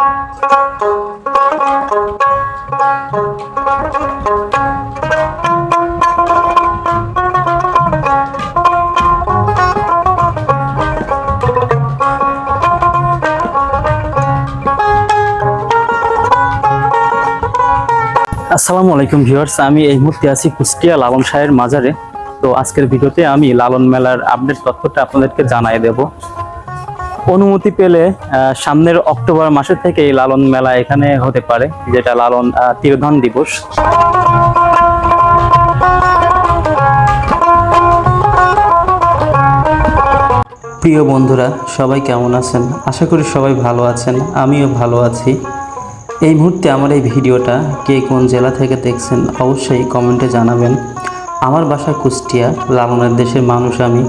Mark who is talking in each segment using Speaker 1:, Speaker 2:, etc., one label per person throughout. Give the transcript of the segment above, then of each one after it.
Speaker 1: আসসালামু আলাইকুম ভিউয়ার্স, আমি এই মুহূর্তে আছি কুষ্টিয়া লালন শাহের মাজারে। তো আজকের ভিডিওতে আমি লালন মেলার আপডেট তথ্যটা আপনাদেরকে জানাই দেব। অনুমতি পেলে সামনের অক্টোবর মাসের থেকে এই লালন মেলা এখানে হতে পারে, যেটা লালন তিরোধান দিবস। প্রিয় বন্ধুরা, সবাই কেমন আছেন? আশা করি সবাই ভালো আছেন, আমিও ভালো আছি। এই মুহূর্তে আমার এই ভিডিওটা কে কোন জেলা থেকে দেখছেন, অবশ্যই কমেন্টে জানাবেন। আমার বাসা কুষ্টিয়া, লালনের দেশের মানুষ আমি।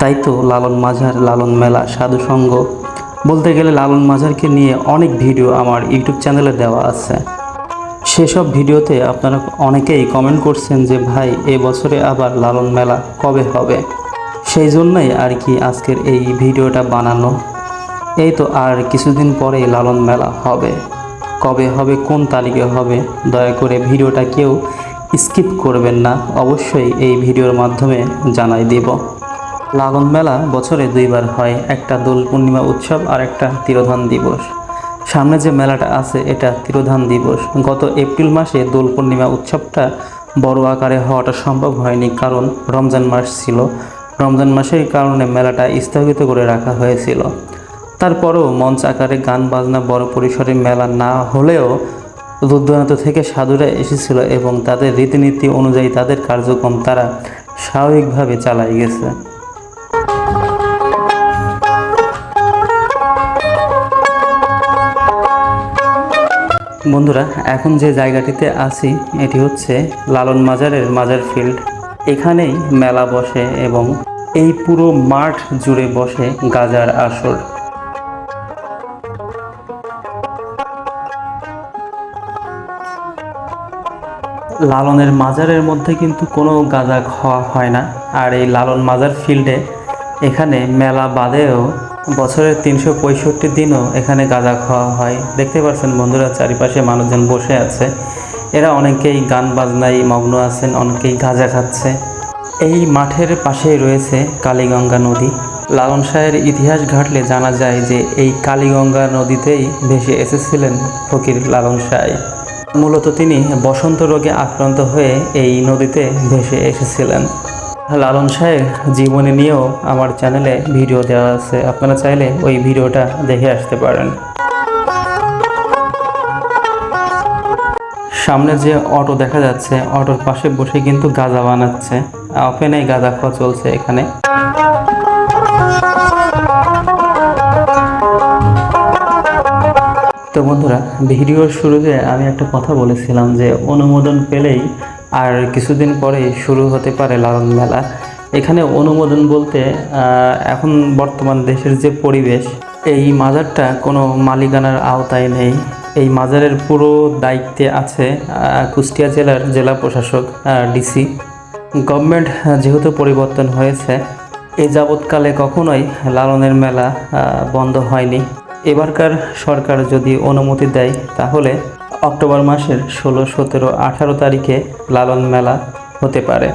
Speaker 1: তাই তো লালন মাঝার, লালন মেলা সাধুসঙ্গ বলতে গেলে লালন মাঝারকে নিয়ে অনেক ভিডিও আমার ইউটিউব চ্যানেলে দেওয়া আছে। সেসব ভিডিওতে আপনারা অনেকেই কমেন্ট করছেন যে, ভাই, এ বছরে আবার লালন মেলা কবে হবে? সেই জন্যই আর কি আজকের এই ভিডিওটা বানানো। এই তো আর কিছুদিন পরেই লালন মেলা হবে। কবে হবে, কোন তারিখে হবে, দয়া করে ভিডিওটা কেউ স্কিপ করবেন না। অবশ্যই এই ভিডিওর মাধ্যমে জানাই দেব। লালন মেলা বছরে দুইবার হয়, একটা দোল পূর্ণিমা উৎসব আর একটা তিরোধান দিবস। সামনে যে মেলাটা আছে, এটা তিরোধান দিবস। গত এপ্রিল মাসে দোল পূর্ণিমা উৎসবটা বড় আকারে হওয়াটা সম্ভব হয়নি, কারণ রমজান মাস ছিল। রমজান মাসের কারণে মেলাটা স্থগিত করে রাখা হয়েছিল। তারপরেও মঞ্চ আকারে গান, বাজনা, বড় পরিসরে মেলা না হলেও দূর দূরান্ত থেকে সাধুরা এসেছিল এবং তাদের রীতিনীতি অনুযায়ী তাদের কার্যক্রম তারা স্বাভাবিকভাবে চালাই গেছে। বন্ধুরা, এখন যে জায়গাটিতে আছি, এটি হচ্ছে লালন মাজারের মাজার ফিল্ড। এখানেই মেলা বসে এবং এই পুরো মাঠ জুড়ে বসে গাজার আসর। লালনের মাজারের মধ্যে কিন্তু কোনো গাঁজা খাওয়া হয় না। আর এই লালন মাজার ফিল্ডে এখানে মেলা বাদেও বছরের তিনশো পঁয়ষট্টি দিনও এখানে গাঁজা খাওয়া হয়। দেখতে পাচ্ছেন বন্ধুরা, চারিপাশে মানুষজন বসে আছে। এরা অনেকেই গান বাজনায় মগ্ন আছেন, অনেকেই গাঁজা খাচ্ছে। এই মাঠের পাশেই রয়েছে কালীগঙ্গা নদী। লালন শাহের ইতিহাস ঘাটলে জানা যায় যে এই কালীগঙ্গা নদীতেই ভেসে এসেছিলেন ফকির লালন শাহ। মূলত তিনি বসন্ত রোগে আক্রান্ত হয়ে এই নদীতে ভেসে এসেছিলেন। লালন শাহের জীবনী নিয়েও আমার চ্যানেলে ভিডিও দেওয়া আছে। আপনারা চাইলে ওই ভিডিওটা দেখে আসতে পারেন। সামনে যে অটো দেখা যাচ্ছে, অটোর পাশে বসে কিন্তু গাঁজা বানাচ্ছে। ওপেনে গাঁজা খাওয়া চলছে এখানে। তো বন্ধুরা, ভিডিওর শুরুতে আমি একটা কথা বলেছিলাম যে, অনুমোদন পেলেই আর কিছুদিন পরেই শুরু হতে পারে লালন মেলা। এখানে অনুমোদন বলতে এখন বর্তমান দেশের যে পরিবেশ, এই মাজারটা কোনো মালিকানার আওতায় নেই। এই মাজারের পুরো দায়িত্বে আছে কুষ্টিয়া জেলার জেলা প্রশাসক ডিসি। গভর্নমেন্ট যেহেতু পরিবর্তন হয়েছে, এ যাবৎকালে কখনোই লালনের মেলা বন্ধ হয়নি। এবারকার সরকার যদি অনুমতি দেয়, তাহলে অক্টোবর মাসের ষোলো, সতেরো, আঠারো তারিখে লালন মেলা হতে পারে।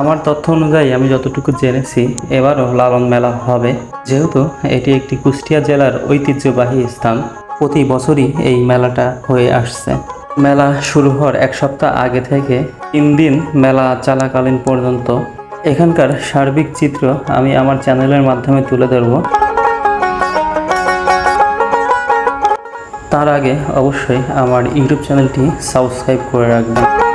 Speaker 1: আমার তথ্য অনুযায়ী আমি যতটুকু জেনেছি, এবারও লালন মেলা হবে। যেহেতু এটি একটি কুষ্টিয়া জেলার ঐতিহ্যবাহী স্থান, প্রতি বছরই এই মেলাটা হয়ে আসছে। মেলা শুরু হওয়ার এক সপ্তাহ আগে থেকে তিন দিন মেলা চলাকালীন পর্যন্ত। এখানকার সার্বিক চিত্র আমি আমার চ্যানেলের মাধ্যমে তুলে ধরব। তার আগে অবশ্যই আমার ইউটিউব চ্যানেলটি সাবস্ক্রাইব করে রাখবেন।